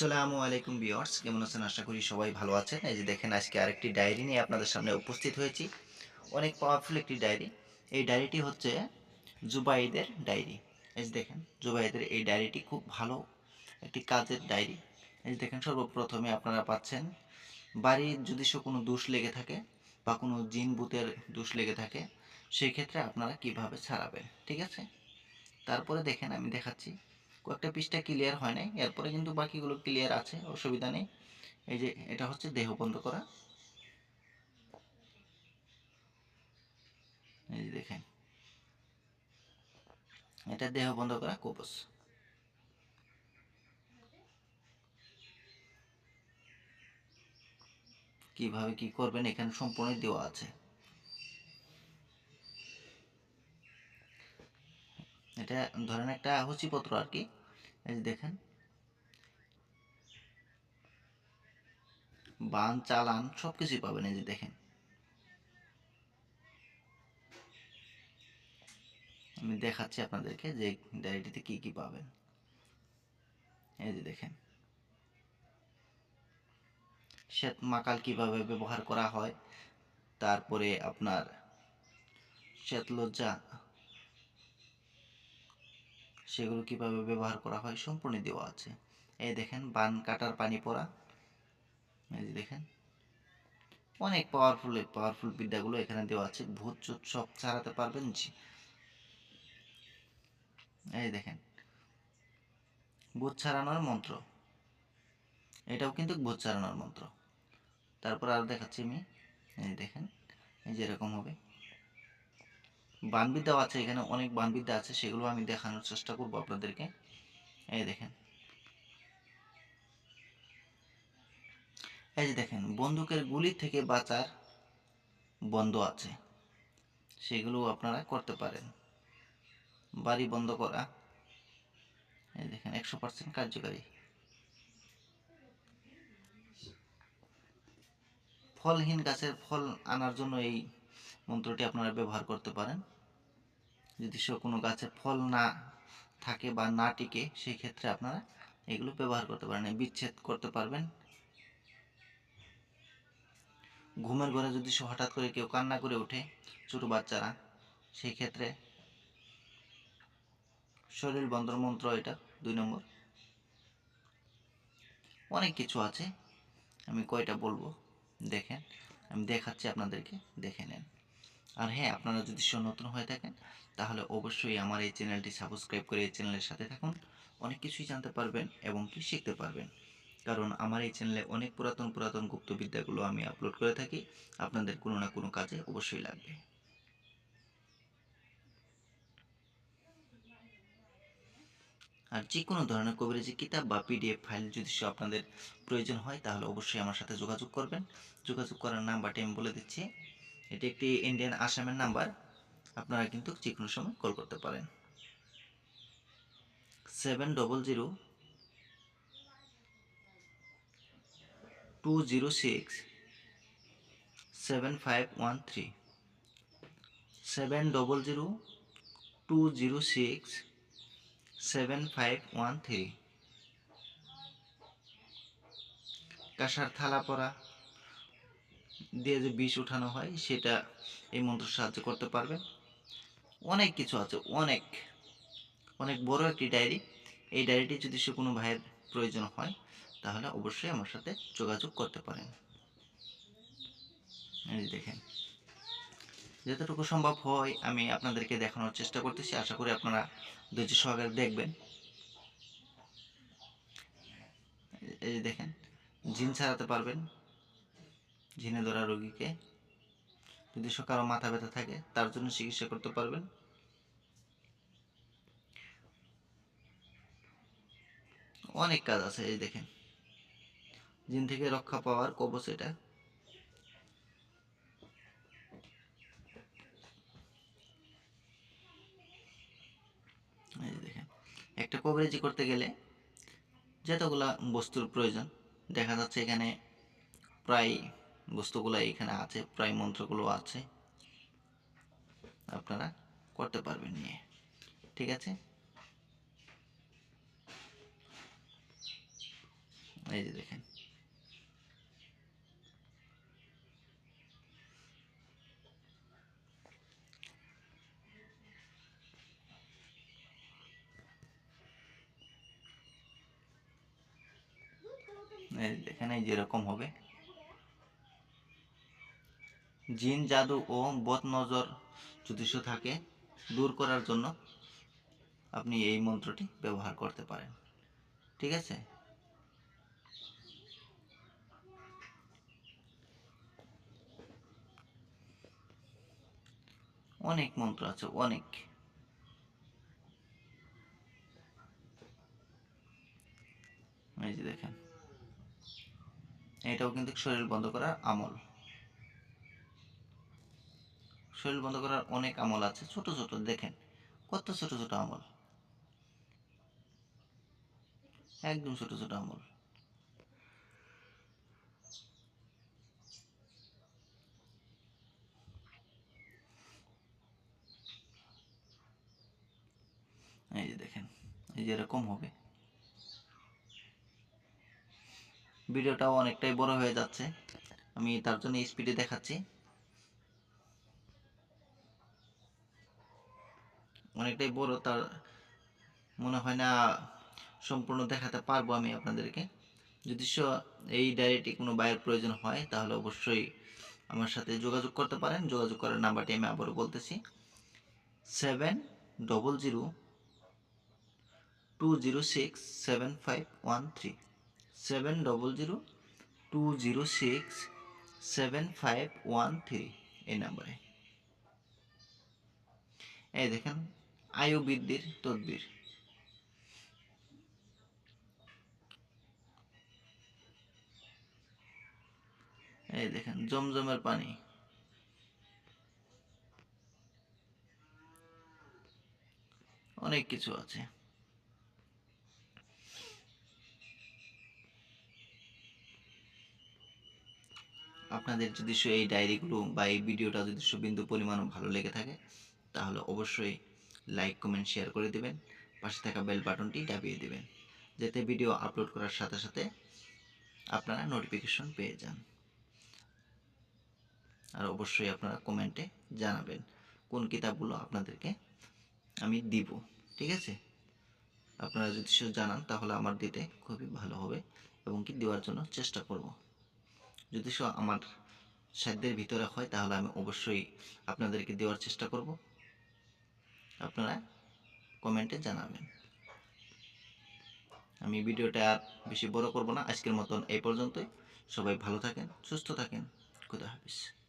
আসসালামু আলাইকুম বিয়ার্স কেমন আছেন? আশা করি সবাই ভালো আছেন। এই যে দেখেন, আজকে আরেকটি ডায়েরি নিয়ে আপনাদের সামনে উপস্থিত হয়েছি। অনেক পাওয়ারফুল একটি ডায়েরি। এই ডায়েরিটি হচ্ছে জুবাইদের ডায়েরি। এই যে দেখেন, জুবাইদের এই ডায়েরিটি খুব ভালো একটি কাজের ডায়েরি। এই যে দেখেন, সর্বপ্রথমে আপনারা পাচ্ছেন, বাড়ির যদি সে কোনো দোষ লেগে থাকে বা কোনো জিন বুতের দোষ লেগে থাকে সেই ক্ষেত্রে আপনারা কীভাবে ছাড়াবেন? ঠিক আছে? তারপরে দেখেন, আমি দেখাচ্ছি। কয়েকটা পৃষ্ঠা ক্লিয়ার হয় নাই। এরপরে কিন্তু বাকিগুলো ক্লিয়ার আছে, অসুবিধা নেই। এই যে এটা হচ্ছে দেহ বন্ধ করা। এই যে দেখেন। এটা দেহ বন্ধ করা কোপস কীভাবে কি করবেন, এখানে সম্পূর্ণ দেওয়া আছে। এটা ধরেন একটা হুচিপত্র আর কি। এই দেখেন। বান, চালান সব কিছুই পাবেন, এই যে দেখেন। আমি দেখাচ্ছি আপনাদেরকে যে ডায়েরিটিতে কি কি পাবেন। এই যে দেখেন। শ্বেত মাকাল কীভাবে ব্যবহার করা হয়, তারপরে আপনার শ্বেত লজ্জা সেগুলো কীভাবে ব্যবহার করা হয় সম্পূর্ণ দেওয়া আছে। এই দেখেন, বান কাটার পানি পড়া। এই যে দেখেন, অনেক পাওয়ারফুল পাওয়ারফুল বিদ্যাগুলো এখানে দেওয়া আছে। ভূত চুত সব ছাড়াতে পারবেন জি। এই দেখেন, ভূত ছাড়ানোর মন্ত্র। এটাও কিন্তু ভূত ছাড়ানোর মন্ত্র। তারপর আর দেখাচ্ছি আমি। এই দেখেন, এই যে এরকম হবে। বানবিদ্যাও আছে, এখানে অনেক বানবিদ্যা আছে, সেগুলো আমি দেখানোর চেষ্টা করব আপনাদেরকে। এই দেখেন। এই যে দেখেন, বন্দুকের গুলি থেকে বাঁচার বন্ধ আছে। সেগুলো আপনারা করতে পারেন। বাড়ি বন্ধ করা। এই দেখেন, একশো পার্সেন্ট কার্যকারী। ফলহীন গাছের ফল আনার জন্য এই মন্ত্রটি আপনারা ব্যবহার করতে পারেন। যদি সে কোনো গাছের ফল না থাকে বা না টিকে, সেই ক্ষেত্রে আপনারা এগুলো ব্যবহার করতে পারেন। বিচ্ছেদ করতে পারবেন। ঘুমের ঘরে যদি সে হঠাৎ করে কেউ কান্না করে ওঠে, ছোট বাচ্চারা, সেই ক্ষেত্রে শরীর বন্ধর মন্ত্র এটা দুই নম্বর। অনেক কিছু আছে। আমি কয়টা বলব? দেখেন। আমি দেখাচ্ছি আপনাদেরকে। দেখে নেন। আর হ্যাঁ আপনারা যদি নতুন হয়ে থাকেন, তাহলে অবশ্যই আমার এই চ্যানেলটি সাবস্ক্রাইব করে এই চ্যানেলের সাথে থাকুন। অনেক কিছুই জানতে পারবেন এবং কি শিখতে পারবেন। কারণ আমার এই চ্যানেলে অনেক পুরাতন পুরাতন গুপ্তবিদ্যাগুলো আমি আপলোড করে থাকি। আপনাদের কোনো না কোনো কাজে অবশ্যই লাগবে। আর যে কোনো ধরনের কবিরাজি কিতাব বা পিডিএফ ফাইল যদি সে আপনাদের প্রয়োজন হয়, তাহলে অবশ্যই আমার সাথে যোগাযোগ করবেন। যোগাযোগ করার নাম্বারটি আমি বলে দিচ্ছি। এটি একটি ইন্ডিয়ান আসামের নাম্বার আপনারা কিন্তু যে কোনো সময় কল করতে পারেন। Seven double zero two zero six seven five one three seven double zero two zero six seven five one three কাঁসার থালা পরা। দিয়ে যে বিষ উঠানো হয়, সেটা এই মন্ত্র সাহায্য করতে পারবে। অনেক কিছু আছে, অনেক অনেক বড় একটি ডায়েরি এই ডায়েরিটি যদি সে কোনো ভাইয়ের প্রয়োজন হয়, তাহলে অবশ্যই আমার সাথে যোগাযোগ করতে পারেন। এই দেখেন, যতটুকু সম্ভব হয় আমি আপনাদেরকে দেখানোর চেষ্টা করতেছি। আশা করি আপনারা ধৈর্য সহকারে দেখবেন। এই দেখেন, জিন ছাড়াতে পারবেন। ঝিনে ধরা রোগীকে। যদি কারও মাথা ব্যথা থাকে, তার জন্য চিকিৎসা করতে পারবেন। অনেক কাজ আছে, এই দেখেন। জিন থেকে রক্ষা পাওয়ার কবচ এটা। এই একটা কভারেজি করতে গেলে যতগুলা বস্তুর প্রয়োজন, দেখা যাচ্ছে এখানে প্রায় বস্তুগুলো এখানে আছে, প্রায় মন্ত্রগুলো আছে। আপনারা করতে পারবেন নিয়ে। ঠিক আছে? এই যে দেখেন। এই যেরকম হবে। জিন, জাদু ও বদ নজর জ্যোতিষ থাকে, দূর করার জন্য আপনি এই মন্ত্রটি ব্যবহার করতে পারেন। ঠিক আছে? অনেক মন্ত্র আছে, অনেক। এই যে দেখেন, এটাও কিন্তু শরীর বন্ধ করার আমল। শরীর বন্ধ করার অনেক আমল আছে, ছোট ছোট, দেখেন। কত ছোট ছোট আমল? একদম ছোট ছোট আমল। এই যে দেখেন, এই যে এরকম হবে। ভিডিওটাও অনেকটাই বড় হয়ে যাচ্ছে। আমি তার জন্য স্পিডে দেখাচ্ছি। অনেকটাই বড়, তার মনে হয় না সম্পূর্ণ দেখাতে পারব আমি আপনাদেরকে। যদি এই ডায়েরিটি কোনো বাইয়ের প্রয়োজন হয়, তাহলে অবশ্যই আমার সাথে যোগাযোগ করতে পারেন। যোগাযোগ করার নাম্বারটি আমি আবারও বলতেছি। Seven double zero two zero six seven five one three. Seven double zero two zero six seven five one three এই নাম্বারে। এই দেখেন আয়ু বৃদ্ধির তদবির। এই দেখেন, জমজমের পানি। অনেক কিছু আছে। আপনাদের যদি এই ডায়েরিগুলো বা এই ভিডিওটা যদি বিন্দু পরিমাণও ভালো লেগে থাকে, তাহলে অবশ্যই লাইক কমেন্ট শেয়ার করে দেবেন। পাশে থাকা বেল বাটনটি দাবিয়ে দেবেন, যাতে ভিডিও আপলোড করার সাথে সাথে আপনারা নোটিফিকেশন পেয়ে যান। আর অবশ্যই আপনারা কমেন্টে জানাবেন, কোন কিতাবগুলো আপনাদেরকে আমি দিব, ঠিক আছে? আপনারা যদি সে জানান, তাহলে আমার দিতে খুবই ভালো হবে এবং কি দেওয়ার জন্য চেষ্টা করব। যদি সে আমার সাধ্যের ভিতরে হয়, তাহলে আমি অবশ্যই আপনাদেরকে দেওয়ার চেষ্টা করব। আপনারা কমেন্টে জানাবেন। আমি ভিডিওটা আর বেশি বড় করব না। আজকের মতন এই পর্যন্তই। সবাই ভালো থাকেন, সুস্থ থাকেন। খুদা হাফিজ।